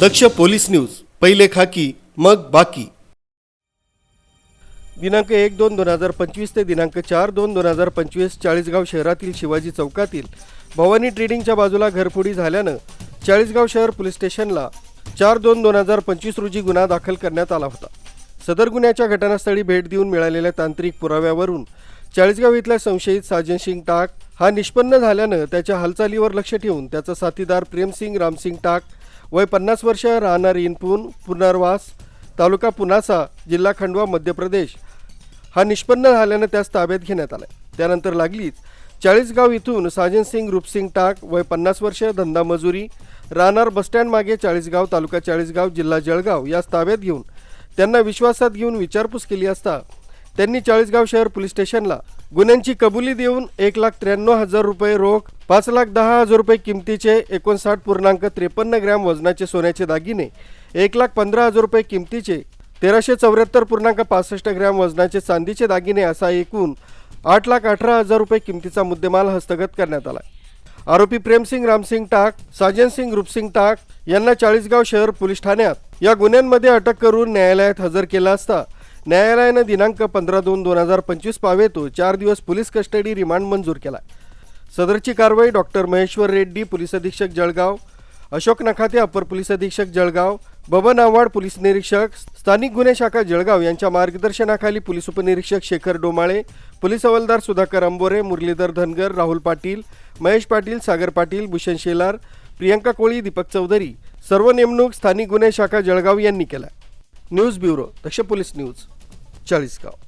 दक्ष police news पहिले खाकी मग बाकी. दिनांक एक दोन दोन हजार पंचवीस ते दिनांक चार दोन दोन हजार पंचवीस चाळीसगाव शहरातील शिवाजी चौकातील भवानी ट्रेडिंगच्या बाजूला घरफोडी झाल्यानं चाळीसगाव शहर पोलीस स्टेशनला चार दोन दोन हजार पंचवीस रोजी गुन्हा दाखल करण्यात आला होता. सदर गुन्ह्याच्या घटनास्थळी भेट देऊन मिळालेल्या तांत्रिक पुराव्यावरून चाळीसगाव इथल्या संशयित साजन सिंग टाक हा निष्पन्न झाल्यानं त्याच्या हालचालीवर लक्ष ठेवून त्याचा साथीदार प्रेमसिंग रामसिंग टाक वय पन्नास वर्ष राहणार इनपून पुनर्वास तालुका पुनासा जिल्हा खंडवा मध्य प्रदेश. हा निष्पन्न झाल्यानं त्यास ताब्यात घेण्यात आलाय. त्यानंतर लागलीच चाळीसगाव इथून साजन सिंग रूपसिंग टाक वय पन्नास वर्ष धंदा मजुरी राहणार बसस्टँड मागे चाळीसगाव तालुका चाळीसगाव जिल्हा जळगाव यास ताब्यात घेऊन त्यांना विश्वासात घेऊन विचारपूस केली असता त्यांनी चाळीसगाव शहर पोलीस स्टेशनला गुन्ह्यांची कबुली देऊन एक लाख त्र्याण्णव हजार रुपये रोख पाच लाख दहा हजार रुपये किमतीचे एकोणसाठ पूर्णांक त्रेपन्न ग्रॅम वजनाचे सोन्याचे दागिने एक लाख पंधरा हजार रुपये किमतीचे तेराशे चौऱ्याहत्तर पूर्णांक पासष्ट ग्रॅम वजनाचे चांदीचे दागिने असा एकूण आठ लाख अठरा हजार रुपये किमतीचा मुद्देमाल हस्तगत करण्यात आला. आरोपी प्रेमसिंग रामसिंग टाक साजन सिंग रूपसिंग टाक यांना चाळीसगाव शहर पोलीस ठाण्यात या गुन्ह्यांमध्ये अटक करून न्यायालयात हजर केला असता न्यायालयानं दिनांक पंधरा दोन दोन हजार पंचवीस पावेतो चार दिवस पोलीस कस्टडी रिमांड मंजूर केला सदरची कारवाई डॉक्टर महेश्वर रेड्डी पोलीस अधीक्षक जळगाव अशोक नखाते अपर पोलीस अधीक्षक जळगाव बबन आव्हाड पोलीस निरीक्षक स्थानिक गुन्हे शाखा जळगाव यांच्या मार्गदर्शनाखाली पोलीस उपनिरीक्षक शेखर डोमाळे पोलीस हवालदार सुधाकर अंबोरे मुरलीधर धनगर राहुल पाटील महेश पाटील सागर पाटील भूषण शेलार प्रियंका कोळी दीपक चौधरी. सर्व नेमणूक स्थानिक गुन्हे शाखा जळगाव यांनी केला news bureau Daksh police news. Chalisgaon